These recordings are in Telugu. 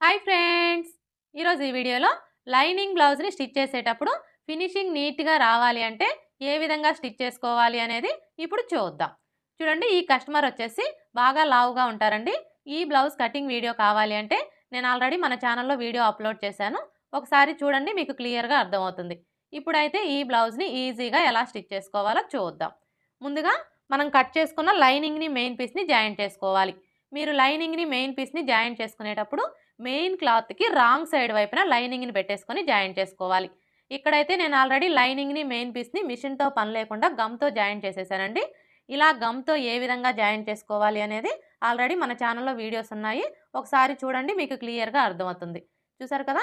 Hi friends! ఈరోజు ఈ వీడియోలో లైనింగ్ బ్లౌజ్ని స్టిచ్ చేసేటప్పుడు ఫినిషింగ్ నీట్గా రావాలి అంటే ఏ విధంగా స్టిచ్ చేసుకోవాలి అనేది ఇప్పుడు చూద్దాం. చూడండి ఈ కస్టమర్ వచ్చేసి బాగా లావుగా ఉంటారండి. ఈ బ్లౌజ్ కటింగ్ వీడియో కావాలి అంటే నేను ఆల్రెడీ మన ఛానల్లో వీడియో అప్లోడ్ చేశాను. ఒకసారి చూడండి మీకు క్లియర్గా అర్థమవుతుంది. ఇప్పుడైతే ఈ బ్లౌజ్ని ఈజీగా ఎలా స్టిచ్ చేసుకోవాలో చూద్దాం. ముందుగా మనం కట్ చేసుకున్న లైనింగ్ని మెయిన్ పీస్ని జాయింట్ చేసుకోవాలి. మీరు లైనింగ్ని మెయిన్ పీస్ని జాయింట్ చేసుకునేటప్పుడు మెయిన్ క్లాత్కి రాంగ్ సైడ్ వైపున లైనింగ్ని పెట్టేసుకొని జాయిన్ చేసుకోవాలి. ఇక్కడైతే నేను ఆల్రెడీ లైనింగ్ని మెయిన్ పీస్ని మిషన్తో పని లేకుండా గమ్తో జాయిన్ చేసేసానండి. ఇలా గమ్తో ఏ విధంగా జాయిన్ చేసుకోవాలి అనేది ఆల్రెడీ మన ఛానల్లో వీడియోస్ ఉన్నాయి. ఒకసారి చూడండి మీకు క్లియర్గా అర్థమవుతుంది. చూసారు కదా?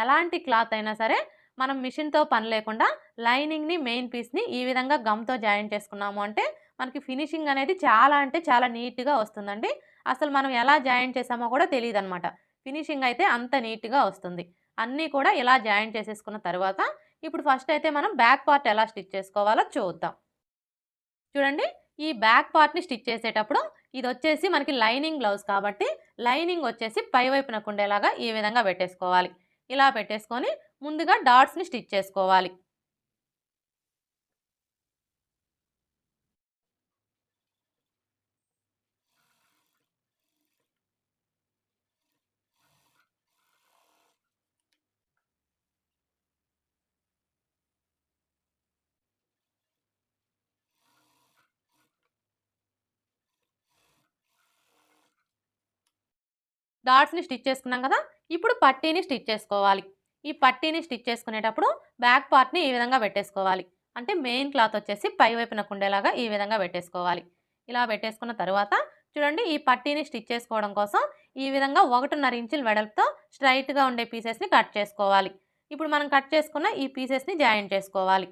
ఎలాంటి క్లాత్ అయినా సరే మనం మిషన్తో పని లేకుండా లైనింగ్ని మెయిన్ పీస్ని ఈ విధంగా గమ్తో జాయిన్ చేసుకున్నాము అంటే మనకి ఫినిషింగ్ అనేది చాలా అంటే చాలా నీట్గా వస్తుందండి. అసలు మనం ఎలా జాయిన్ చేసామో కూడా తెలియదు అనమాట ఫినిషింగ్ అయితే అంత నీట్గా వస్తుంది. అన్నీ కూడా ఇలా జాయింట్ చేసేసుకున్న తర్వాత ఇప్పుడు ఫస్ట్ అయితే మనం బ్యాక్ పార్ట్ ఎలా స్టిచ్ చేసుకోవాలో చూద్దాం. చూడండి ఈ బ్యాక్ పార్ట్ని స్టిచ్ చేసేటప్పుడు ఇది వచ్చేసి మనకి లైనింగ్ బ్లౌజ్ కాబట్టి లైనింగ్ వచ్చేసి పై వైపున ఈ విధంగా పెట్టేసుకోవాలి. ఇలా పెట్టేసుకొని ముందుగా డాట్స్ని స్టిచ్ చేసుకోవాలి. డాట్స్ని స్టిచ్ చేసుకున్నాం కదా ఇప్పుడు పట్టీని స్టిచ్ చేసుకోవాలి. ఈ పట్టీని స్టిచ్ చేసుకునేటప్పుడు బ్యాక్ పార్ట్ని ఈ విధంగా పెట్టేసుకోవాలి. అంటే మెయిన్ క్లాత్ వచ్చేసి పై వైపున కుండేలాగా ఈ విధంగా పెట్టేసుకోవాలి. ఇలా పెట్టేసుకున్న తర్వాత చూడండి ఈ పట్టీని స్టిచ్ చేసుకోవడం కోసం ఈ విధంగా ఒకటిన్నర ఇంచుల వెడల్పుతో స్ట్రైట్గా ఉండే పీసెస్ని కట్ చేసుకోవాలి. ఇప్పుడు మనం కట్ చేసుకున్న ఈ పీసెస్ని జాయిన్ చేసుకోవాలి.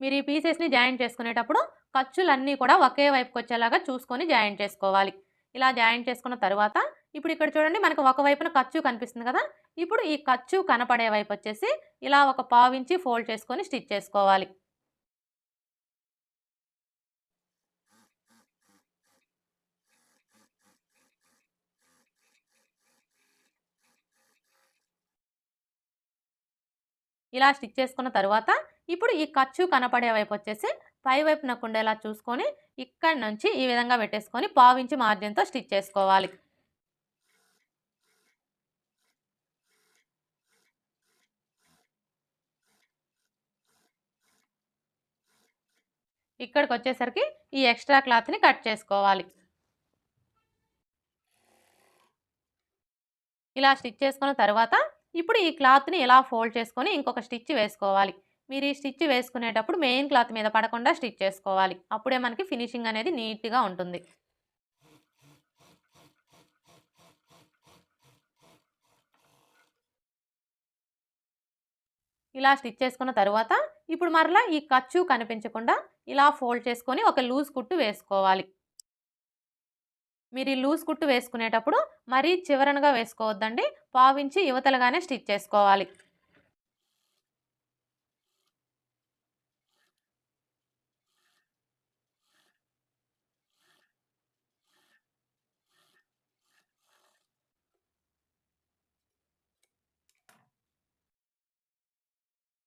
మీరు ఈ పీసెస్ని జాయిన్ చేసుకునేటప్పుడు ఖర్చులన్నీ కూడా ఒకే వైపుకి వచ్చేలాగా చూసుకొని జాయిన్ చేసుకోవాలి. ఇలా జాయిన్ చేసుకున్న తర్వాత ఇప్పుడు ఇక్కడ చూడండి మనకు ఒక వైపున ఖర్చు కనిపిస్తుంది కదా ఇప్పుడు ఈ ఖర్చు కనపడే వైపు వచ్చేసి ఇలా ఒక పావించి ఫోల్డ్ చేసుకొని స్టిచ్ చేసుకోవాలి. ఇలా స్టిచ్ చేసుకున్న తర్వాత ఇప్పుడు ఈ ఖర్చు కనపడే వైపు వచ్చేసి పై వైపున కుండేలా చూసుకొని ఇక్కడి నుంచి ఈ విధంగా పెట్టేసుకొని పావించి మార్జిన్తో స్టిచ్ చేసుకోవాలి. ఇక్కడికి వచ్చేసరికి ఈ ఎక్స్ట్రా క్లాత్ని కట్ చేసుకోవాలి. ఇలా స్టిచ్ చేసుకున్న తర్వాత ఇప్పుడు ఈ క్లాత్ని ఇలా ఫోల్డ్ చేసుకొని ఇంకొక స్టిచ్ వేసుకోవాలి. మీరు ఈ స్టిచ్ వేసుకునేటప్పుడు మెయిన్ క్లాత్ మీద పడకుండా స్టిచ్ చేసుకోవాలి. అప్పుడే మనకి ఫినిషింగ్ అనేది నీట్గా ఉంటుంది. ఇలా స్టిచ్ చేసుకున్న తర్వాత ఇప్పుడు మరలా ఈ ఖర్చు కనిపించకుండా ఇలా ఫోల్డ్ చేసుకొని ఒక లూజ్ కుట్టు వేసుకోవాలి. మీరు ఈ లూజ్ కుట్టు వేసుకునేటప్పుడు మరీ చివరనగా వేసుకోవద్దండి. పావించి యువతలుగానే స్టిచ్ చేసుకోవాలి.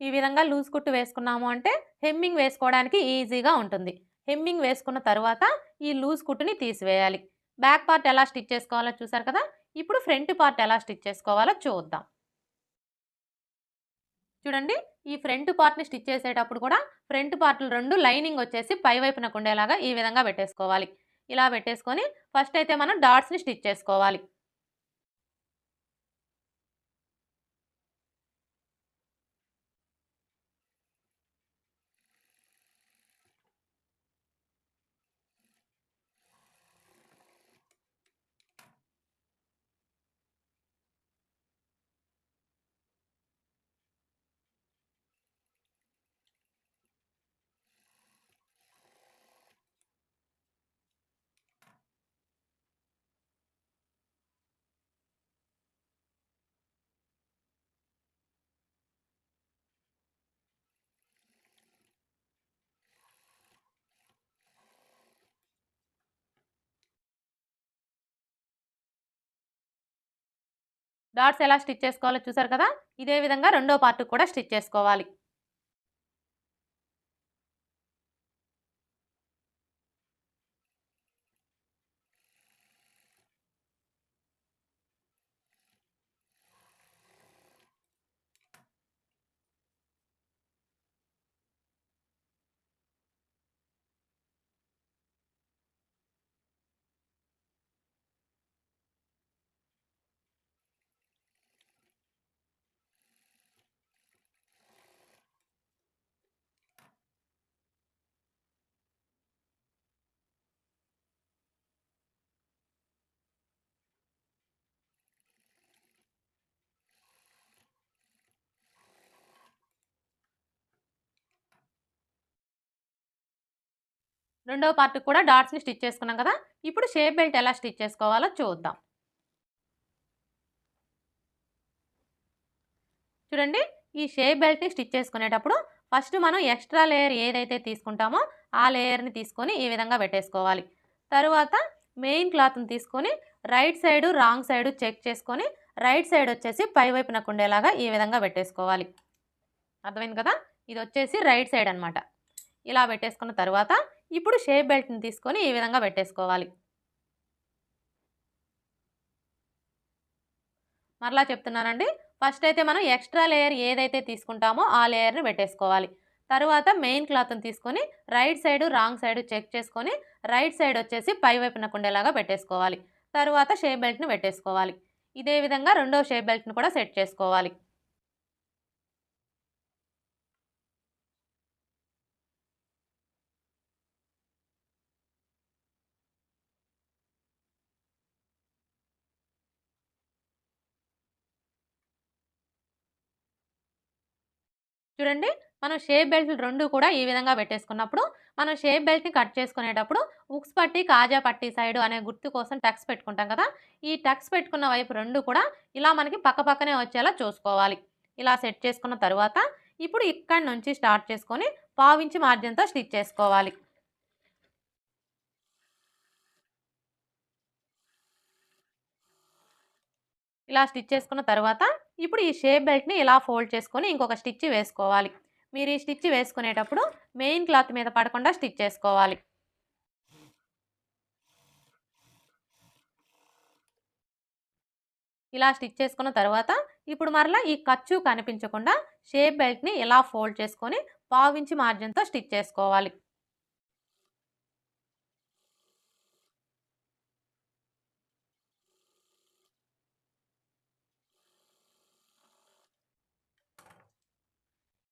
ఈ విధంగా లూజ్ కుట్టు వేసుకున్నాము అంటే హెమ్మింగ్ వేసుకోవడానికి ఈజీగా ఉంటుంది. హెమ్మింగ్ వేసుకున్న తర్వాత ఈ లూజ్ కుట్టుని తీసివేయాలి. బ్యాక్ పార్ట్ ఎలా స్టిచ్ చేసుకోవాలో చూసారు కదా? ఇప్పుడు ఫ్రంట్ పార్ట్ ఎలా స్టిచ్ చేసుకోవాలో చూద్దాం. చూడండి ఈ ఫ్రంట్ పార్ట్ని స్టిచ్ చేసేటప్పుడు కూడా ఫ్రంట్ పార్ట్లు రెండు లైనింగ్ వచ్చేసి పై వైపునకు ఉండేలాగా ఈ విధంగా పెట్టేసుకోవాలి. ఇలా పెట్టేసుకొని ఫస్ట్ అయితే మనం డాట్స్ని స్టిచ్ చేసుకోవాలి. డాట్స్ ఎలా స్టిచ్ చేసుకోవాలో చూసారు కదా? ఇదే విధంగా రెండో పార్ట్ కూడా స్టిచ్ చేసుకోవాలి. రెండో పార్ట్ కూడా డాట్స్ని స్టిచ్ చేసుకున్నాం కదా? ఇప్పుడు షేప్ బెల్ట్ ఎలా స్టిచ్ చేసుకోవాలో చూద్దాం. చూడండి ఈ షేప్ బెల్ట్ని స్టిచ్ చేసుకునేటప్పుడు ఫస్ట్ మనం ఎక్స్ట్రా లేయర్ ఏదైతే తీసుకుంటామో ఆ లేయర్ని తీసుకొని ఈ విధంగా పెట్టేసుకోవాలి. తరువాత మెయిన్ క్లాత్ని తీసుకొని right side wrong side check చేసుకొని రైట్ సైడ్ వచ్చేసి పై వైపున ఉండేలాగా ఈ విధంగా పెట్టేసుకోవాలి. అర్థమైంది కదా? ఇది వచ్చేసి రైట్ సైడ్ అనమాట ఇలా పెట్టేసుకున్న తర్వాత ఇప్పుడు షేప్ బెల్ట్ని తీసుకొని ఈ విధంగా పెట్టేసుకోవాలి. మరలా చెప్తున్నానండి. ఫస్ట్ అయితే మనం ఎక్స్ట్రా లేయర్ ఏదైతే తీసుకుంటామో ఆ లేయర్ని పెట్టేసుకోవాలి. తర్వాత మెయిన్ క్లాత్ని తీసుకొని right side wrong side check చేసుకొని రైట్ సైడ్ వచ్చేసి పై వైపున కుండేలాగా పెట్టేసుకోవాలి. తర్వాత షేప్ బెల్ట్ని పెట్టేసుకోవాలి. ఇదే విధంగా రెండో షేప్ బెల్ట్ని కూడా సెట్ చేసుకోవాలి. చూడండి మనం షేప్ బెల్ట్ రెండు కూడా ఈ విధంగా పెట్టేసుకున్నప్పుడు మనం షేప్ బెల్ట్ని కట్ చేసుకునేటప్పుడు ఉక్స్ పట్టి కాజా పట్టి సైడు అనే గుర్తు కోసం టక్స్ పెట్టుకుంటాం కదా ఈ టక్స్ పెట్టుకున్న వైపు రెండు కూడా ఇలా మనకి పక్కపక్కనే వచ్చేలా చూసుకోవాలి. ఇలా సెట్ చేసుకున్న తర్వాత ఇప్పుడు ఇక్కడి నుంచి స్టార్ట్ చేసుకొని పావించి మార్జిన్తో స్టిచ్ చేసుకోవాలి. ఇలా స్టిచ్ చేసుకున్న తర్వాత ఇప్పుడు ఈ షేప్ బెల్ట్ని ఇలా ఫోల్డ్ చేసుకొని ఇంకొక స్టిచ్ వేసుకోవాలి. మీరు ఈ స్టిచ్ వేసుకునేటప్పుడు మెయిన్ క్లాత్ మీద పడకుండా స్టిచ్ చేసుకోవాలి. ఇలా స్టిచ్ చేసుకున్న తర్వాత ఇప్పుడు మరలా ఈ ఖర్చు కనిపించకుండా షేప్ బెల్ట్ని ఇలా ఫోల్డ్ చేసుకొని పావించి మార్జిన్తో స్టిచ్ చేసుకోవాలి.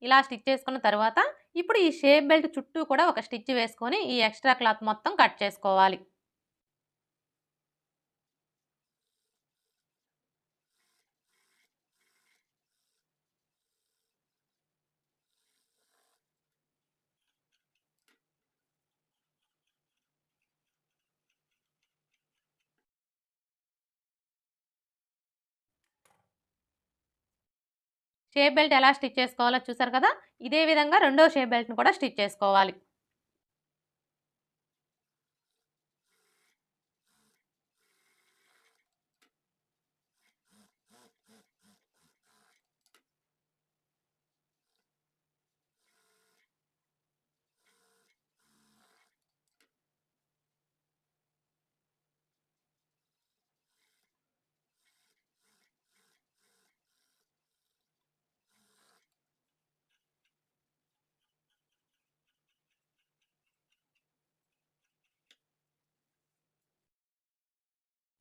ఇలా స్టిచ్ చేసుకున్న తర్వాత ఇప్పుడు ఈ షేప్ బెల్ట్ చుట్టూ కూడా ఒక స్టిచ్ వేసుకొని ఈ ఎక్స్ట్రా క్లాత్ మొత్తం కట్ చేసుకోవాలి. షేప్ బెల్ట్ ఎలా స్టిచ్ చేసుకోవాలో చూసారు కదా? ఇదే విధంగా రెండో షేప్ బెల్ట్ని కూడా స్టిచ్ చేసుకోవాలి.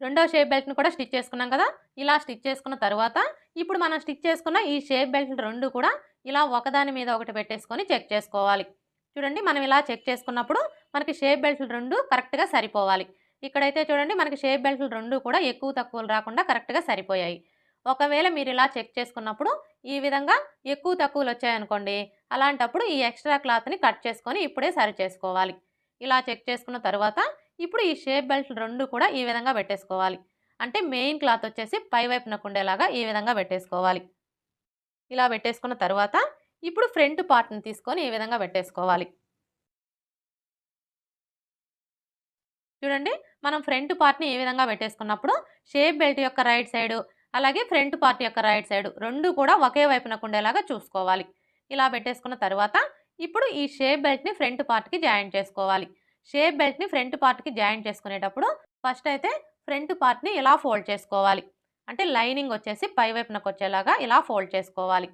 రెండో షేప్ బెల్ట్ని కూడా స్టిచ్ చేసుకున్నాం కదా ఇలా స్టిచ్ చేసుకున్న తర్వాత ఇప్పుడు మనం స్టిచ్ చేసుకున్న ఈ షేప్ బెల్ట్ రెండు కూడా ఇలా ఒకదాని మీద ఒకటి పెట్టేసుకొని చెక్ చేసుకోవాలి. చూడండి మనం ఇలా చెక్ చేసుకున్నప్పుడు మనకి షేప్ బెల్ట్లు రెండు కరెక్ట్గా సరిపోవాలి. ఇక్కడైతే చూడండి మనకి షేప్ బెల్ట్లు రెండు కూడా ఎక్కువ తక్కువలు రాకుండా కరెక్ట్గా సరిపోయాయి. ఒకవేళ మీరు ఇలా చెక్ చేసుకున్నప్పుడు ఈ విధంగా ఎక్కువ తక్కువలు వచ్చాయనుకోండి అలాంటప్పుడు ఈ ఎక్స్ట్రా క్లాత్ని కట్ చేసుకొని ఇప్పుడే సరి చేసుకోవాలి. ఇలా చెక్ చేసుకున్న తర్వాత ఇప్పుడు ఈ షేప్ బెల్ట్ రెండు కూడా ఈ విధంగా పెట్టేసుకోవాలి. అంటే మెయిన్ క్లాత్ వచ్చేసి పై వైపున ఉండేలాగా ఈ విధంగా పెట్టేసుకోవాలి. ఇలా పెట్టేసుకున్న తర్వాత ఇప్పుడు ఫ్రంట్ పార్ట్ని తీసుకొని ఈ విధంగా పెట్టేసుకోవాలి. చూడండి మనం ఫ్రంట్ పార్ట్ని ఏ విధంగా పెట్టేసుకున్నప్పుడు షేప్ బెల్ట్ యొక్క రైట్ సైడు అలాగే ఫ్రంట్ పార్ట్ యొక్క రైట్ సైడ్ రెండు కూడా ఒకే వైపునకు ఉండేలాగా చూసుకోవాలి. ఇలా పెట్టేసుకున్న తర్వాత ఇప్పుడు ఈ షేప్ బెల్ట్ని ఫ్రంట్ పార్ట్కి జాయిన్ చేసుకోవాలి. షేప్ బెల్ట్ని ఫ్రంట్ పార్ట్కి జాయిన్ చేసుకునేటప్పుడు ఫస్ట్ అయితే ఫ్రంట్ పార్ట్ని ఇలా ఫోల్డ్ చేసుకోవాలి. అంటే లైనింగ్ వచ్చేసి పైవైపునకు వచ్చేలాగా ఇలా ఫోల్డ్ చేసుకోవాలి.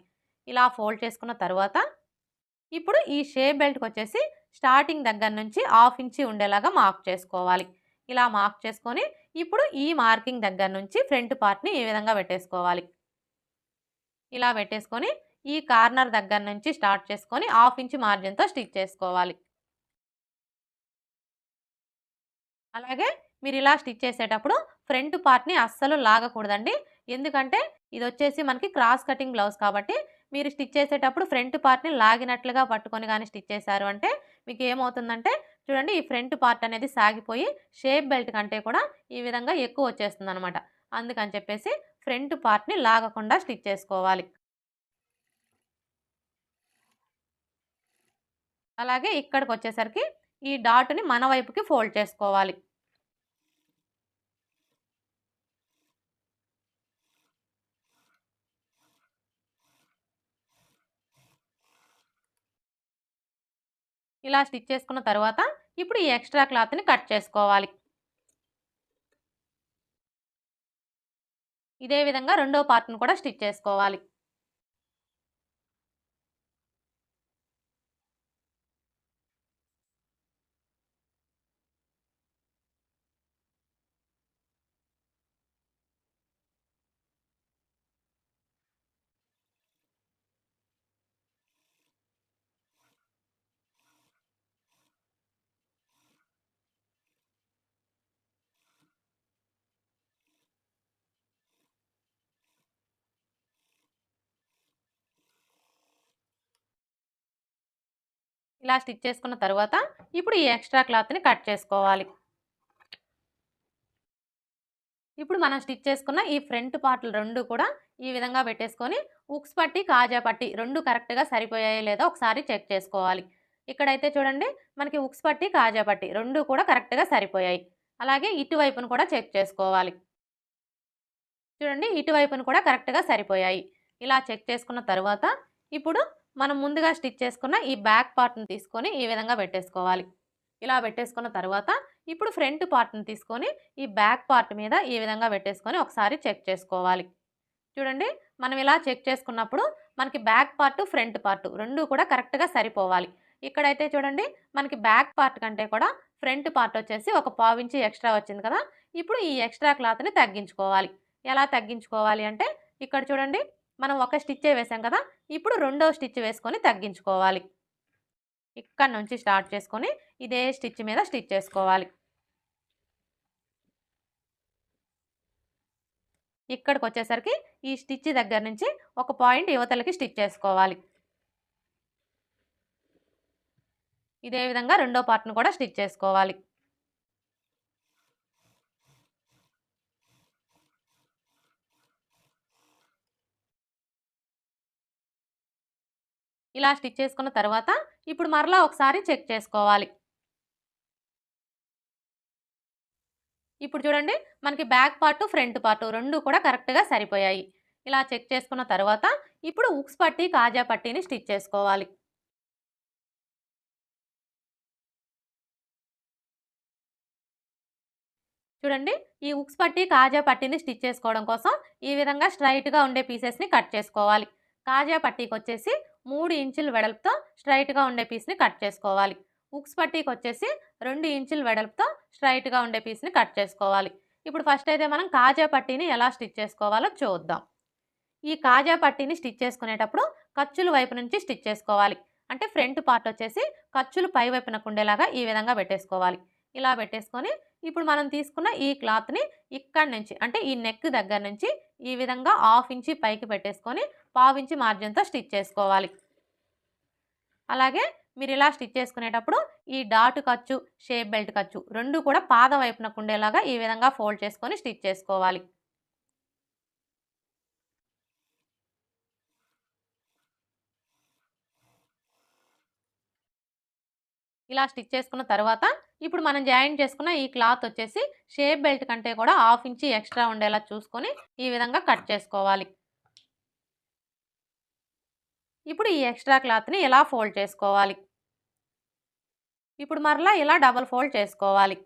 ఇలా ఫోల్డ్ చేసుకున్న తర్వాత ఇప్పుడు ఈ షేప్ బెల్ట్కి వచ్చేసి స్టార్టింగ్ దగ్గర నుంచి హాఫ్ ఇంచి ఉండేలాగా మార్క్ చేసుకోవాలి. ఇలా మార్క్ చేసుకొని ఇప్పుడు ఈ మార్కింగ్ దగ్గర నుంచి ఫ్రంట్ పార్ట్ని ఈ విధంగా పెట్టేసుకోవాలి? ఇలా పెట్టేసుకొని ఈ కార్నర్ దగ్గర నుంచి స్టార్ట్ చేసుకొని హాఫ్ ఇంచ్ మార్జిన్తో స్టిచ్ చేసుకోవాలి. అలాగే మీరు ఇలా స్టిచ్ చేసేటప్పుడు ఫ్రంట్ పార్ట్ని అస్సలు లాగకూడదండి. ఎందుకంటే ఇది వచ్చేసి మనకి క్రాస్ కటింగ్ బ్లౌజ్ కాబట్టి మీరు స్టిచ్ చేసేటప్పుడు ఫ్రంట్ పార్ట్ని లాగినట్లుగా పట్టుకొని కానీ స్టిచ్ చేశారు అంటే మీకు ఏమవుతుందంటే చూడండి ఈ ఫ్రంట్ పార్ట్ అనేది సాగిపోయి షేప్ బెల్ట్ కంటే కూడా ఈ విధంగా ఎక్కువ వచ్చేస్తుంది అనమాట అందుకని చెప్పేసి ఫ్రంట్ పార్ట్ని లాగకుండా స్టిచ్ చేసుకోవాలి. అలాగే ఇక్కడికి వచ్చేసరికి ఈ డాట్ని మన వైపుకి ఫోల్డ్ చేసుకోవాలి. ఇలా స్టిచ్ చేసుకున్న తర్వాత ఇప్పుడు ఈ ఎక్స్ట్రా క్లాత్ని కట్ చేసుకోవాలి. ఇదే విధంగా రెండో పార్ట్ను కూడా స్టిచ్ చేసుకోవాలి. ఇలా స్టిచ్ చేసుకున్న తర్వాత ఇప్పుడు ఈ ఎక్స్ట్రా క్లాత్ని కట్ చేసుకోవాలి. ఇప్పుడు మనం స్టిచ్ చేసుకున్న ఈ ఫ్రంట్ పార్ట్లు రెండు కూడా ఈ విధంగా పెట్టేసుకొని ఉక్స్ పట్టి కాజా పట్టి రెండు కరెక్ట్గా సరిపోయాయో లేదో ఒకసారి చెక్ చేసుకోవాలి. ఇక్కడైతే చూడండి మనకి ఉక్స్ పట్టి కాజా పట్టి రెండు కూడా కరెక్ట్గా సరిపోయాయి. అలాగే ఇటువైపును కూడా చెక్ చేసుకోవాలి. చూడండి ఇటువైపును కూడా కరెక్ట్గా సరిపోయాయి. ఇలా చెక్ చేసుకున్న తర్వాత ఇప్పుడు మనం ముందుగా స్టిచ్ చేసుకున్న ఈ బ్యాక్ పార్ట్ని తీసుకొని ఈ విధంగా పెట్టేసుకోవాలి. ఇలా పెట్టేసుకున్న తర్వాత ఇప్పుడు ఫ్రంట్ పార్ట్ని తీసుకొని ఈ బ్యాక్ పార్ట్ మీద ఈ విధంగా పెట్టేసుకొని ఒకసారి చెక్ చేసుకోవాలి. చూడండి మనం ఇలా చెక్ చేసుకున్నప్పుడు మనకి బ్యాక్ పార్ట్ ఫ్రంట్ పార్ట్ రెండు కూడా కరెక్ట్గా సరిపోవాలి. ఇక్కడైతే చూడండి మనకి బ్యాక్ పార్ట్ కంటే కూడా ఫ్రంట్ పార్ట్ వచ్చేసి ఒక పావించి ఎక్స్ట్రా వచ్చింది కదా! ఇప్పుడు ఈ ఎక్స్ట్రా క్లాత్ని తగ్గించుకోవాలి. ఎలా తగ్గించుకోవాలి అంటే ఇక్కడ చూడండి మనం ఒక స్టిచ్చే వేసాం కదా ఇప్పుడు రెండో స్టిచ్ వేసుకొని తగ్గించుకోవాలి. ఇక్కడ నుంచి స్టార్ట్ చేసుకొని ఇదే స్టిచ్ మీద స్టిచ్ చేసుకోవాలి. ఇక్కడికి వచ్చేసరికి ఈ స్టిచ్ దగ్గర నుంచి ఒక పాయింట్ యువతలకి స్టిచ్ చేసుకోవాలి. ఇదే విధంగా రెండో పార్ట్ను కూడా స్టిచ్ చేసుకోవాలి. ఇలా స్టిచ్ చేసుకున్న తర్వాత ఇప్పుడు మరలా ఒకసారి చెక్ చేసుకోవాలి. ఇప్పుడు చూడండి మనకి బ్యాక్ పార్ట్ ఫ్రంట్ పార్ట్ రెండు కూడా కరెక్ట్గా సరిపోయాయి. ఇలా చెక్ చేసుకున్న తర్వాత ఇప్పుడు ఉక్స్ పట్టి కాజా పట్టీని స్టిచ్ చేసుకోవాలి. చూడండి ఈ ఉక్స్ పట్టి కాజా పట్టీని స్టిచ్ చేసుకోవడం కోసం ఈ విధంగా స్ట్రైట్గా ఉండే పీసెస్ని కట్ చేసుకోవాలి. కాజా పట్టీకి వచ్చేసి మూడు ఇంచుల వెడల్పుతో స్ట్రైట్గా ఉండే పీస్ని కట్ చేసుకోవాలి. ఉక్స్ పట్టీకి వచ్చేసి రెండు ఇంచుల వెడల్పుతో స్ట్రైట్గా ఉండే పీస్ని కట్ చేసుకోవాలి. ఇప్పుడు ఫస్ట్ అయితే మనం కాజా పట్టీని ఎలా స్టిచ్ చేసుకోవాలో చూద్దాం. ఈ కాజా పట్టీని స్టిచ్ చేసుకునేటప్పుడు ఖర్చుల వైపు నుంచి స్టిచ్ చేసుకోవాలి. అంటే ఫ్రంట్ పార్ట్ వచ్చేసి ఖర్చులు పై వైపునకు ఉండేలాగా ఈ విధంగా పెట్టేసుకోవాలి. ఇలా పెట్టేసుకొని ఇప్పుడు మనం తీసుకున్న ఈ క్లాత్ని ఇక్కడి నుంచి అంటే ఈ నెక్ దగ్గర నుంచి ఈ విధంగా హాఫ్ ఇంచి పైకి పెట్టేసుకొని పావించి మార్జిన్తో స్టిచ్ చేసుకోవాలి. అలాగే మీరు ఇలా స్టిచ్ చేసుకునేటప్పుడు ఈ డాట్ ఖర్చు షేప్ బెల్ట్ ఖర్చు రెండు కూడా పాద వైపునకు ఉండేలాగా ఈ విధంగా ఫోల్డ్ చేసుకొని స్టిచ్ చేసుకోవాలి. ఇలా స్టిచ్ చేసుకున్న తర్వాత ఇప్పుడు మనం జాయిన్ చేసుకున్న ఈ క్లాత్ వచ్చేసి షేప్ బెల్ట్ కంటే కూడా హాఫ్ ఇంచి ఎక్స్ట్రా ఉండేలా చూసుకొని ఈ విధంగా కట్ చేసుకోవాలి. ఇప్పుడు ఈ ఎక్స్ట్రా క్లాత్ని ఇలా ఫోల్డ్ చేసుకోవాలి? ఇప్పుడు మరలా ఇలా డబల్ ఫోల్డ్ చేసుకోవాలి.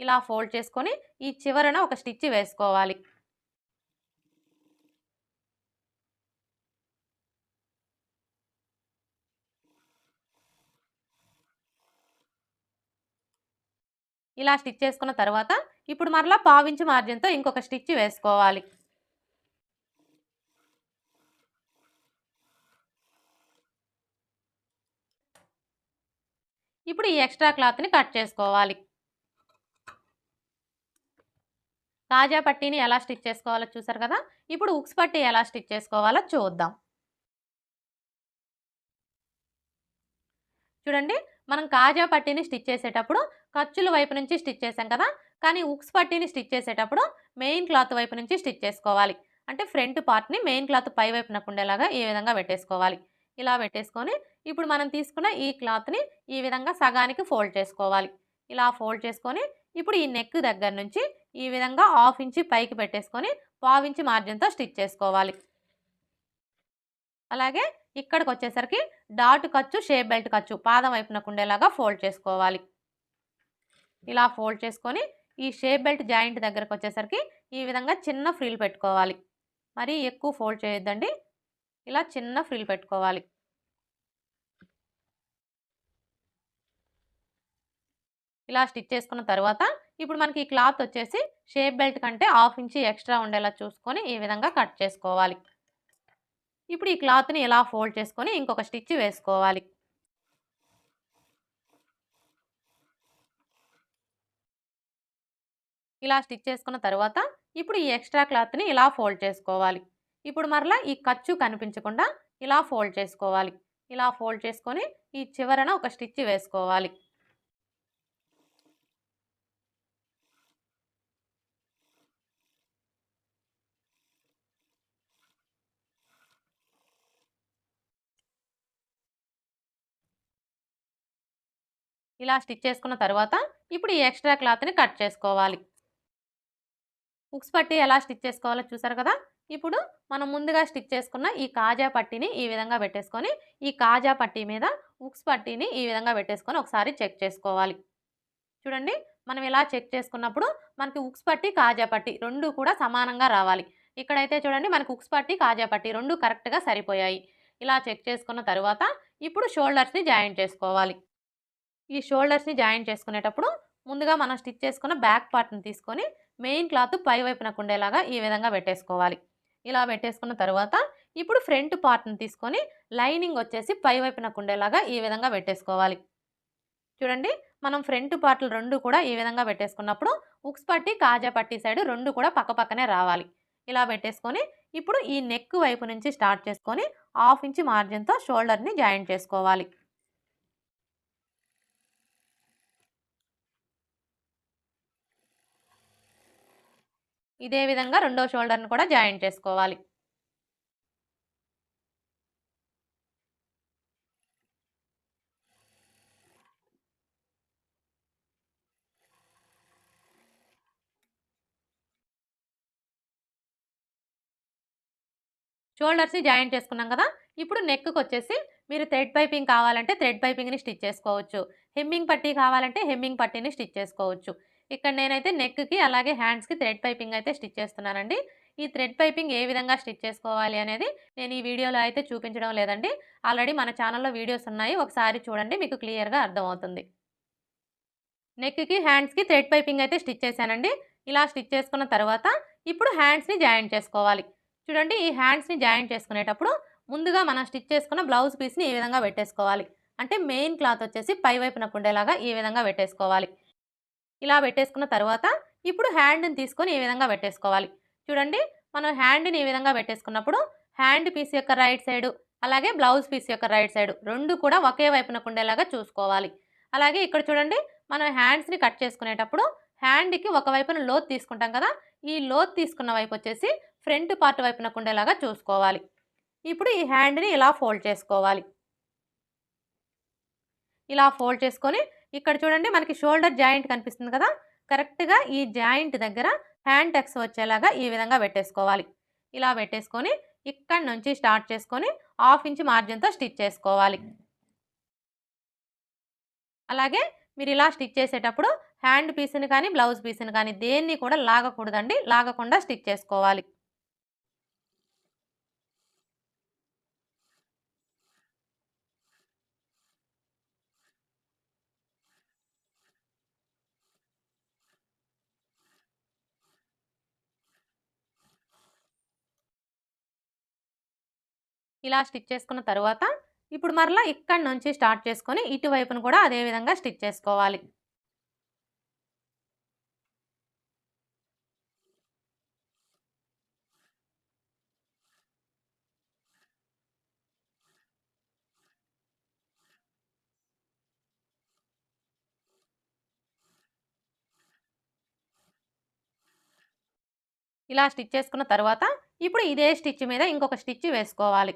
ఇలా ఫోల్డ్ చేసుకొని ఈ చివరన ఒక స్టిచ్ వేసుకోవాలి. ఇలా స్టిచ్ చేసుకున్న తర్వాత ఇప్పుడు మరలా పావించి మార్జిన్తో ఇంకొక స్టిచ్ వేసుకోవాలి. ఇప్పుడు ఈ ఎక్స్ట్రా క్లాత్ని కట్ చేసుకోవాలి. కాజా పట్టీని ఎలా స్టిచ్ చేసుకోవాలో చూసారు కదా? ఇప్పుడు ఉక్స్ పట్టీ ఎలా స్టిచ్ చేసుకోవాలో చూద్దాం. చూడండి మనం కాజా పట్టీని స్టిచ్ చేసేటప్పుడు ఖర్చుల వైపు నుంచి స్టిచ్ చేసాం కదా? కానీ ఉక్స్ పట్టీని స్టిచ్ చేసేటప్పుడు మెయిన్ క్లాత్ వైపు నుంచి స్టిచ్ చేసుకోవాలి. అంటే ఫ్రంట్ పార్ట్ని మెయిన్ క్లాత్ పై వైపునకు ఉండేలాగా ఈ విధంగా పెట్టేసుకోవాలి. ఇలా పెట్టేసుకొని ఇప్పుడు మనం తీసుకున్న ఈ క్లాత్ని ఈ విధంగా సగానికి ఫోల్డ్ చేసుకోవాలి. ఇలా ఫోల్డ్ చేసుకొని ఇప్పుడు ఈ నెక్ దగ్గర నుంచి ఈ విధంగా హాఫ్ ఇంచి పైకి పెట్టేసుకొని పావించి మార్జిన్తో స్టిచ్ చేసుకోవాలి. అలాగే ఇక్కడికి వచ్చేసరికి డాట్ ఖర్చు షేప్ బెల్ట్ ఖర్చు పాదం వైపునకు ఉండేలాగా ఫోల్డ్ చేసుకోవాలి. ఇలా ఫోల్డ్ చేసుకొని ఈ షేప్ బెల్ట్ జాయింట్ దగ్గరకు వచ్చేసరికి ఈ విధంగా చిన్న ఫ్రిల్ పెట్టుకోవాలి. మరీ ఎక్కువ ఫోల్డ్ చేయొద్దండి. ఇలా చిన్న ఫ్రిల్ పెట్టుకోవాలి. ఇలా స్టిచ్ చేసుకున్న తర్వాత ఇప్పుడు మనకి ఈ క్లాత్ వచ్చేసి షేప్ బెల్ట్ కంటే హాఫ్ ఇంచి ఎక్స్ట్రా ఉండేలా చూసుకొని ఈ విధంగా కట్ చేసుకోవాలి. ఇప్పుడు ఈ క్లాత్ని ఇలా ఫోల్డ్ చేసుకొని ఇంకొక స్టిచ్ వేసుకోవాలి. ఇలా స్టిచ్ చేసుకున్న తర్వాత ఇప్పుడు ఈ ఎక్స్ట్రా క్లాత్ని ఇలా ఫోల్డ్ చేసుకోవాలి. ఇప్పుడు మరలా ఈ ఖర్చు కనిపించకుండా ఇలా ఫోల్డ్ చేసుకోవాలి. ఇలా ఫోల్డ్ చేసుకొని ఈ చివరన ఒక స్టిచ్ వేసుకోవాలి. ఇలా స్టిచ్ చేసుకున్న తర్వాత ఇప్పుడు ఈ ఎక్స్ట్రా క్లాత్ని కట్ చేసుకోవాలి. ఉక్స్ పట్టి ఎలా స్టిచ్ చేసుకోవాలో చూసారు కదా? ఇప్పుడు మనం ముందుగా స్టిచ్ చేసుకున్న ఈ కాజా పట్టీని ఈ విధంగా పెట్టేసుకొని ఈ కాజా పట్టీ మీద ఉక్స్ పట్టీని ఈ విధంగా పెట్టేసుకొని ఒకసారి చెక్ చేసుకోవాలి. చూడండి మనం ఇలా చెక్ చేసుకున్నప్పుడు మనకి ఉక్స్ పట్టి కాజా పట్టి రెండు కూడా సమానంగా రావాలి. ఇక్కడైతే చూడండి మనకి ఉక్స్ పట్టి కాజా పట్టి రెండు కరెక్ట్గా సరిపోయాయి. ఇలా చెక్ చేసుకున్న తర్వాత ఇప్పుడు షోల్డర్స్ని జాయిన్ చేసుకోవాలి. ఈ షోల్డర్స్ని జాయిన్ చేసుకునేటప్పుడు ముందుగా మనం స్టిచ్ చేసుకున్న బ్యాక్ పార్ట్ని తీసుకొని మెయిన్ క్లాత్ పై వైపునకు ఉండేలాగా ఈ విధంగా పెట్టేసుకోవాలి. ఇలా పెట్టేసుకున్న తర్వాత ఇప్పుడు ఫ్రంట్ పార్ట్ని తీసుకొని లైనింగ్ వచ్చేసి పై వైపునకు ఉండేలాగా ఈ విధంగా పెట్టేసుకోవాలి. చూడండి మనం ఫ్రంట్ పార్ట్లు రెండు కూడా ఈ విధంగా పెట్టేసుకున్నప్పుడు ఉక్స్ పట్టి కాజా పట్టి సైడ్ రెండు కూడా పక్కపక్కనే రావాలి. ఇలా పెట్టేసుకొని ఇప్పుడు ఈ నెక్ వైపు నుంచి స్టార్ట్ చేసుకొని హాఫ్ ఇంచ్ మార్జిన్తో షోల్డర్ని జాయిన్ చేసుకోవాలి. ఇదే విధంగా రెండో షోల్డర్ని కూడా జాయిన్ చేసుకోవాలి. షోల్డర్స్ని జాయిన్ చేసుకున్నాం కదా! ఇప్పుడు నెక్కి వచ్చేసి మీరు థ్రెడ్ పైపింగ్ కావాలంటే థ్రెడ్ పైపింగ్ని స్టిచ్ చేసుకోవచ్చు. హెమ్మింగ్ పట్టీ కావాలంటే హెమ్మింగ్ పట్టీని స్టిచ్ చేసుకోవచ్చు. ఇక్కడ నేనైతే నెక్కి అలాగే హ్యాండ్స్కి థ్రెడ్ పైపింగ్ అయితే స్టిచ్ చేస్తున్నానండి. ఈ థ్రెడ్ పైపింగ్ ఏ విధంగా స్టిచ్ చేసుకోవాలి అనేది నేను ఈ వీడియోలో అయితే చూపించడం లేదండి. ఆల్రెడీ మన ఛానల్లో వీడియోస్ ఉన్నాయి. ఒకసారి చూడండి మీకు క్లియర్గా అర్థమవుతుంది. నెక్కి హ్యాండ్స్కి థ్రెడ్ పైపింగ్ అయితే స్టిచ్ చేశానండి. ఇలా స్టిచ్ చేసుకున్న తర్వాత ఇప్పుడు హ్యాండ్స్ని జాయిన్ చేసుకోవాలి. చూడండి ఈ హ్యాండ్స్ని జాయిన్ చేసుకునేటప్పుడు ముందుగా మనం స్టిచ్ చేసుకున్న బ్లౌజ్ పీస్ని ఈ విధంగా పెట్టేసుకోవాలి? అంటే మెయిన్ క్లాత్ వచ్చేసి పై వైపున ఉండేలాగా ఈ విధంగా పెట్టేసుకోవాలి. ఇలా పెట్టేసుకున్న తర్వాత ఇప్పుడు హ్యాండ్ని తీసుకొని ఈ విధంగా పెట్టేసుకోవాలి? చూడండి మనం హ్యాండ్ని ఈ విధంగా పెట్టేసుకున్నప్పుడు హ్యాండ్ పీస్ యొక్క రైట్ సైడు అలాగే బ్లౌజ్ పీస్ యొక్క రైట్ సైడ్ రెండు కూడా ఒకే వైపునకు ఉండేలాగా చూసుకోవాలి. అలాగే ఇక్కడ చూడండి మనం హ్యాండ్స్ని కట్ చేసుకునేటప్పుడు హ్యాండ్కి ఒక వైపున లోత్ తీసుకుంటాం కదా ఈ లోత్ తీసుకున్న వైపు వచ్చేసి ఫ్రంట్ పార్ట్ వైపునకు ఉండేలాగా చూసుకోవాలి. ఇప్పుడు ఈ హ్యాండ్ని ఇలా ఫోల్డ్ చేసుకోవాలి. ఇలా ఫోల్డ్ చేసుకొని ఇక్కడ చూడండి మనకి షోల్డర్ జాయింట్ కనిపిస్తుంది కదా. కరెక్ట్గా ఈ జాయింట్ దగ్గర హ్యాండ్ టెక్స్ వచ్చేలాగా ఈ విధంగా పెట్టేసుకోవాలి. ఇలా పెట్టేసుకొని ఇక్కడ నుంచి స్టార్ట్ చేసుకొని హాఫ్ ఇంచ్ మార్జిన్తో స్టిచ్ చేసుకోవాలి. అలాగే మీరు ఇలా స్టిచ్ చేసేటప్పుడు హ్యాండ్ పీస్ని కానీ బ్లౌజ్ పీస్ని కానీ దేన్ని కూడా లాగకూడదండి. లాగకుండా స్టిచ్ చేసుకోవాలి. ఇలా స్టిచ్ చేసుకున్న తర్వాత ఇప్పుడు మరలా ఇక్కడి నుంచి స్టార్ట్ చేసుకొని ఇటువైపును కూడా అదే విధంగా స్టిచ్ చేసుకోవాలి. ఇలా స్టిచ్ చేసుకున్న తర్వాత ఇప్పుడు ఇదే స్టిచ్ మీద ఇంకొక స్టిచ్ వేసుకోవాలి.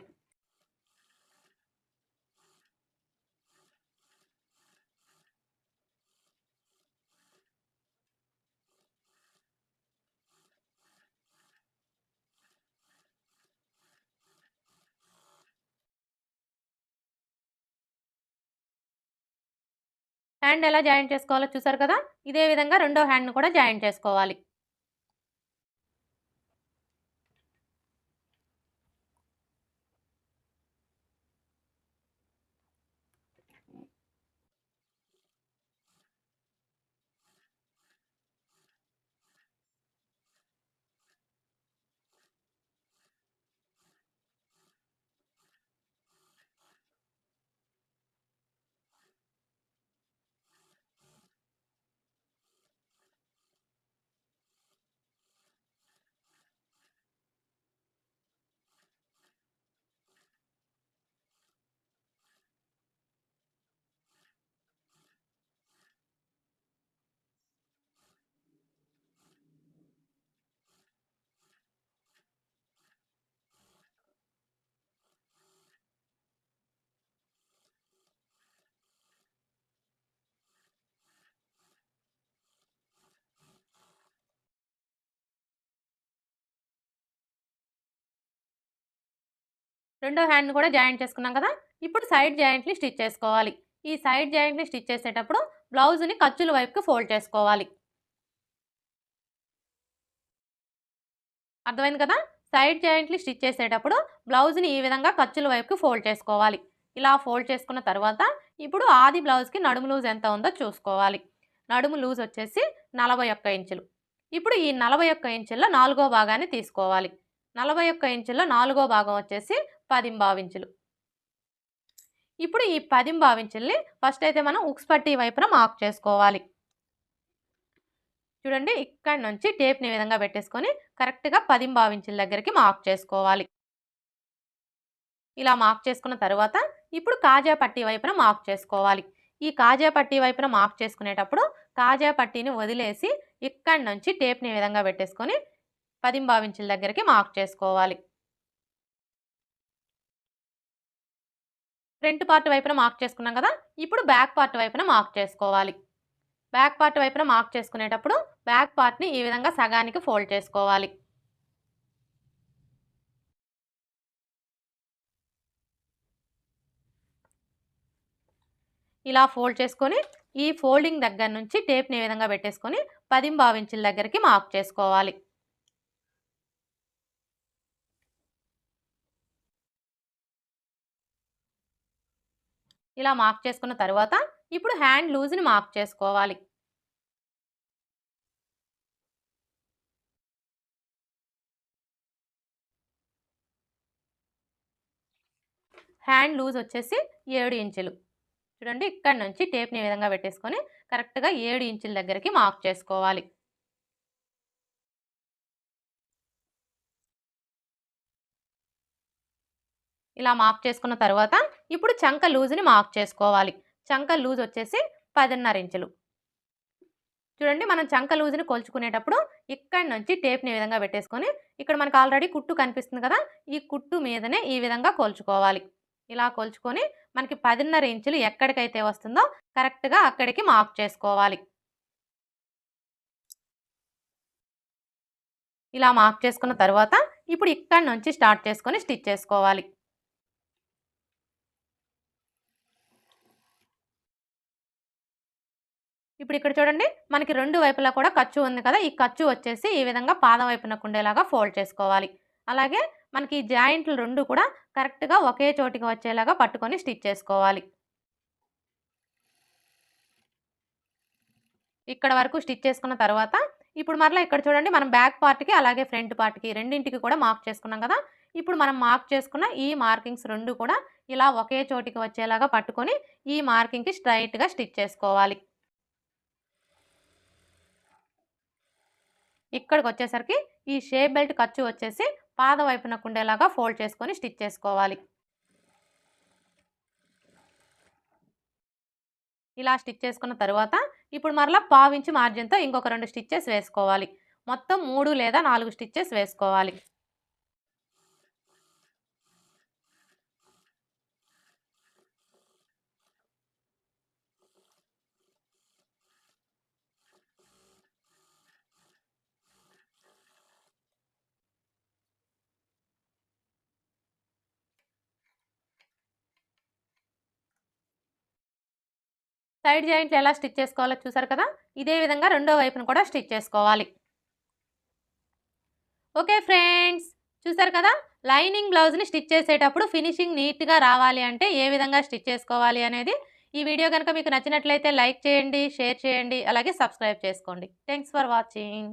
హ్యాండ్ ఎలా జాయింట్ చేసుకోవాలో చూసారు కదా? ఇదే విధంగా రెండో హ్యాండ్ను కూడా జాయింట్ చేసుకోవాలి. రెండో హ్యాండ్ని కూడా జాయింట్ చేసుకున్నాం కదా ఇప్పుడు సైడ్ జాయింట్ని స్టిచ్ చేసుకోవాలి. ఈ సైడ్ జాయింట్ని స్టిచ్ చేసేటప్పుడు బ్లౌజ్ని ఖర్చుల వైపుకి ఫోల్డ్ చేసుకోవాలి. అర్థమైంది కదా? సైడ్ జాయింట్ని స్టిచ్ చేసేటప్పుడు బ్లౌజ్ని ఈ విధంగా ఖర్చుల వైపుకి ఫోల్డ్ చేసుకోవాలి. ఇలా ఫోల్డ్ చేసుకున్న తర్వాత ఇప్పుడు ఆది బ్లౌజ్కి నడుము లూజ్ ఎంత ఉందో చూసుకోవాలి. నడుము లూజ్ వచ్చేసి నలభై ఒక్క ఇంచులు. ఇప్పుడు ఈ నలభై ఒక్క ఇంచుల్లో నాలుగో భాగాన్ని తీసుకోవాలి. నలభై ఒక్క ఇంచుల్లో నాలుగో భాగం వచ్చేసి పదింబావించులు ఇప్పుడు ఈ పదింబావించుల్ని ఫస్ట్ అయితే మనం ఉక్స్ పట్టి వైపున మార్క్ చేసుకోవాలి. చూడండి ఇక్కడ నుంచి టేప్ని విధంగా పెట్టేసుకొని కరెక్ట్గా పదింబావించుల దగ్గరికి మార్క్ చేసుకోవాలి. ఇలా మార్క్ చేసుకున్న తర్వాత ఇప్పుడు కాజా పట్టి వైపున మార్క్ చేసుకోవాలి. ఈ కాజా పట్టి వైపున మార్క్ చేసుకునేటప్పుడు కాజా పట్టీని వదిలేసి ఇక్కడి నుంచి టేప్ని విధంగా పెట్టేసుకొని పదింబావించుల దగ్గరికి మార్క్ చేసుకోవాలి. ఫ్రంట్ పార్ట్ వైపున మార్క్ చేసుకున్నాం కదా ఇప్పుడు బ్యాక్ పార్ట్ వైపున మార్క్ చేసుకోవాలి. బ్యాక్ పార్ట్ వైపున మార్క్ చేసుకునేటప్పుడు బ్యాక్ పార్ట్ని ఈ విధంగా సగానికి ఫోల్డ్ చేసుకోవాలి. ఇలా ఫోల్డ్ చేసుకొని ఈ ఫోల్డింగ్ దగ్గర నుంచి టేప్ని ఈ విధంగా పెట్టేసుకొని పదింబావించుల దగ్గరికి మార్క్ చేసుకోవాలి. ఇలా మార్క్ చేసుకున్న తర్వాత ఇప్పుడు హ్యాండ్ లూజ్ని మార్క్ చేసుకోవాలి. హ్యాండ్ లూజ్ వచ్చేసి ఏడు ఇంచులు. చూడండి ఇక్కడ నుంచి టేప్ని ఈ విధంగా పెట్టేసుకొని కరెక్ట్గా ఏడు ఇంచుల దగ్గరికి మార్క్ చేసుకోవాలి. ఇలా మార్క్ చేసుకున్న తర్వాత ఇప్పుడు చంక లూజ్ని మార్క్ చేసుకోవాలి. చంక లూజ్ వచ్చేసి పదిన్నర ఇంచులు. చూడండి మనం చంక లూజ్ని కొలుచుకునేటప్పుడు ఇక్కడ నుంచి టేప్ని ఈ విధంగా పెట్టేసుకొని ఇక్కడ మనకు ఆల్రెడీ కుట్టు కనిపిస్తుంది కదా ఈ కుట్టు మీదనే ఈ విధంగా కొలుచుకోవాలి. ఇలా కొలుచుకొని మనకి పదిన్నర ఇంచులు ఎక్కడికైతే వస్తుందో కరెక్ట్గా అక్కడికి మార్క్ చేసుకోవాలి. ఇలా మార్క్ చేసుకున్న తర్వాత ఇప్పుడు ఇక్కడ నుంచి స్టార్ట్ చేసుకొని స్టిచ్ చేసుకోవాలి. ఇప్పుడు ఇక్కడ చూడండి మనకి రెండు వైపులా కూడా ఖర్చు ఉంది కదా ఈ ఖర్చు వచ్చేసి ఈ విధంగా పాదం వైపునకు ఉండేలాగా ఫోల్డ్ చేసుకోవాలి. అలాగే మనకి ఈ జాయింట్లు రెండు కూడా కరెక్ట్గా ఒకే చోటికి వచ్చేలాగా పట్టుకొని స్టిచ్ చేసుకోవాలి. ఇక్కడ వరకు స్టిచ్ చేసుకున్న తర్వాత ఇప్పుడు మరలా ఇక్కడ చూడండి మనం బ్యాక్ పార్ట్కి అలాగే ఫ్రంట్ పార్ట్కి రెండింటికి కూడా మార్క్ చేసుకున్నాం కదా ఇప్పుడు మనం మార్క్ చేసుకున్న ఈ మార్కింగ్స్ రెండు కూడా ఇలా ఒకే చోటికి వచ్చేలాగా పట్టుకొని ఈ మార్కింగ్కి స్ట్రైట్గా స్టిచ్ చేసుకోవాలి. ఇక్కడికి వచ్చేసరికి ఈ షేప్ బెల్ట్ ఖర్చు వచ్చేసి పాద వైపున కుండేలాగా ఫోల్డ్ చేసుకొని స్టిచ్ చేసుకోవాలి. ఇలా స్టిచ్ చేసుకున్న తర్వాత ఇప్పుడు మరలా పావించి మార్జిన్తో ఇంకొక రెండు స్టిచ్చెస్ వేసుకోవాలి. మొత్తం మూడు లేదా నాలుగు స్టిచ్చెస్ వేసుకోవాలి. సైడ్ జాయింట్లు ఎలా స్టిచ్ చేసుకోవాలో చూసారు కదా? ఇదే విధంగా రెండో వైపును కూడా స్టిచ్ చేసుకోవాలి. ఓకే ఫ్రెండ్స్ చూసారు కదా? లైనింగ్ బ్లౌజ్ని స్టిచ్ చేసేటప్పుడు ఫినిషింగ్ నీట్గా రావాలి అంటే ఏ విధంగా స్టిచ్ చేసుకోవాలి అనేది ఈ వీడియో కనుక మీకు నచ్చినట్లయితే లైక్ చేయండి షేర్ చేయండి అలాగే సబ్స్క్రైబ్ చేసుకోండి. Thanks for watching.